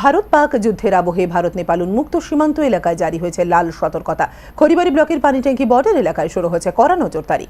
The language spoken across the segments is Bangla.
ভারত পাক যুদ্ধের আবহে ভারত, নেপাল উন্মুক্ত সীমান্ত এলাকায় জারি হয়েছে লাল সতর্কতা। খড়িবাড়ি ব্লকের পানি ট্যাঙ্কি বর্ডার এলাকায় শুরু হয়েছে কড়া নজরদারি।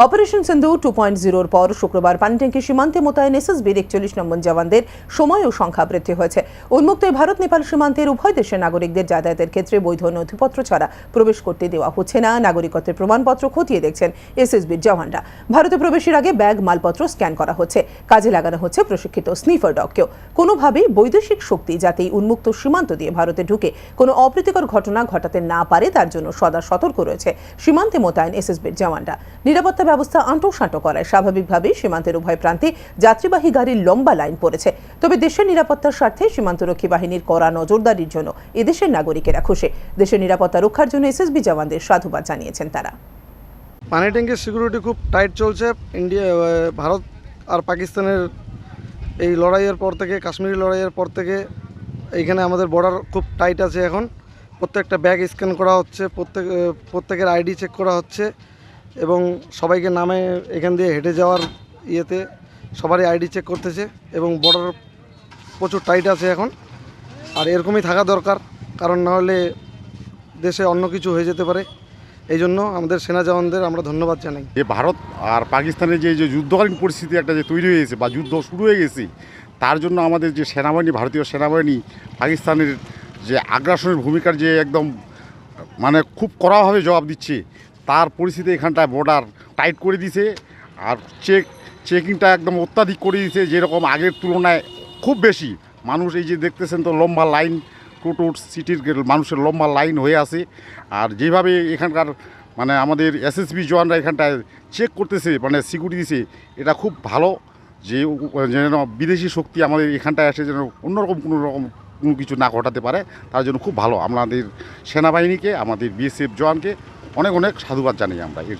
অপারেশন সিন্ধু টু পয়েন্ট জিরোর পর শুক্রবার পানিট্যাঙ্কি সীমান্তে মোতায়েন এসএসবির একচল্লিশ নম্বর জওয়ানদের সময় ও সংখ্যা বৃদ্ধি হয়েছে। উন্মুক্ত ভারত নেপাল সীমান্তের উভয় দেশের নাগরিকদের যাতায়াতের ক্ষেত্রে বৈধ নথিপত্র ছাড়া প্রবেশ করতে দেওয়া হচ্ছে না। নাগরিকত্বের প্রমাণপত্র খতিয়ে দেখছেন এসএসবির জওয়ানরা। ভারতে প্রবেশের আগে ব্যাগ, মালপত্র স্ক্যান করা হচ্ছে। কাজে লাগানো হচ্ছে প্রশিক্ষিত স্নিফার ডগকেও। কোনোভাবেই বৈদেশিক শক্তি যাতে উন্মুক্ত সীমান্ত দিয়ে ভারতে ঢুকে কোনো অপ্রীতিকর ঘটনা ঘটাতে না পারে, তার জন্য সদা সতর্ক রয়েছে সীমান্তে মোতায়েন এসএসবির জওয়ানরা। নিরাপত্তা ব্যবস্থা আঁটোসাঁটো করায় স্বাভাবিকভাবেই সীমান্তের উভয় প্রান্তে যাত্রীবাহী গাড়ির লম্বা লাইন পড়েছে। তবে দেশের নিরাপত্তার স্বার্থে সীমান্তরক্ষী বাহিনীর কড়া নজরদারির জন্য এদেশের নাগরিকেরা খুশি। দেশের নিরাপত্তা রক্ষার জন্য এসএসবি জওয়ানদের সাধুবাদ জানিয়েছেন তারা। পানি ট্যাঙ্কের সিকিউরিটি খুব টাইট চলছে। ইন্ডিয়া ভারত আর পাকিস্তানের এই লড়াইয়ের পর থেকে, কাশ্মীরি লড়াইয়ের পর থেকে এইখানে আমাদের বর্ডার খুব টাইট আছে এখন। প্রত্যেকটা ব্যাগ স্ক্যান করা হচ্ছে, প্রত্যেক প্রত্যেকের আইডি চেক করা হচ্ছে। এবং সবাইকে নামে এখান দিয়ে হেঁটে যাওয়ার ইয়েতে সবারই আইডি চেক করতেছে এবং বর্ডার প্রচুর টাইট আছে এখন। আর এরকমই থাকা দরকার, কারণ না হলে দেশে অন্য কিছু হয়ে যেতে পারে। এই জন্য আমাদের সেনা জওয়ানদের আমরা ধন্যবাদ জানাই। যে ভারত আর পাকিস্তানের যে যে যুদ্ধকালীন পরিস্থিতি একটা যে তৈরি হয়ে গেছে বা যুদ্ধ শুরু হয়ে গেছে, তার জন্য আমাদের যে সেনাবাহিনী, ভারতীয় সেনাবাহিনী, পাকিস্তানের যে আগ্রাসনের ভূমিকার যে একদম মানে খুব কড়াভাবে জবাব দিচ্ছে তার পরিস্থিতি এখানটায় বর্ডার টাইট করে দিছে। আর চেক চেকিংটা একদম অত্যাধিক করে দিয়েছে যেরকম আগের তুলনায় খুব বেশি। মানুষ এই যে দেখতেছেন তো লম্বা লাইন টোটো সিটির মানুষের লম্বা লাইন হয়ে আছে। আর যেভাবে এখানকার মানে আমাদের এসএসবি জওয়ানরা এখানটায় চেক করতেছে মানে সিকিউরিটি দিছে, এটা খুব ভালো যে যেন বিদেশি শক্তি আমাদের এখানটায় এসে যেন অন্যরকম কোনো রকম কোনো কিছু না ঘটাতে পারে, তার জন্য খুব ভালো। আমাদের সেনাবাহিনীকে, আমাদের বিএসএফ জওয়ানকে অনেক অনেক সাধুবাদ জানাই আমরা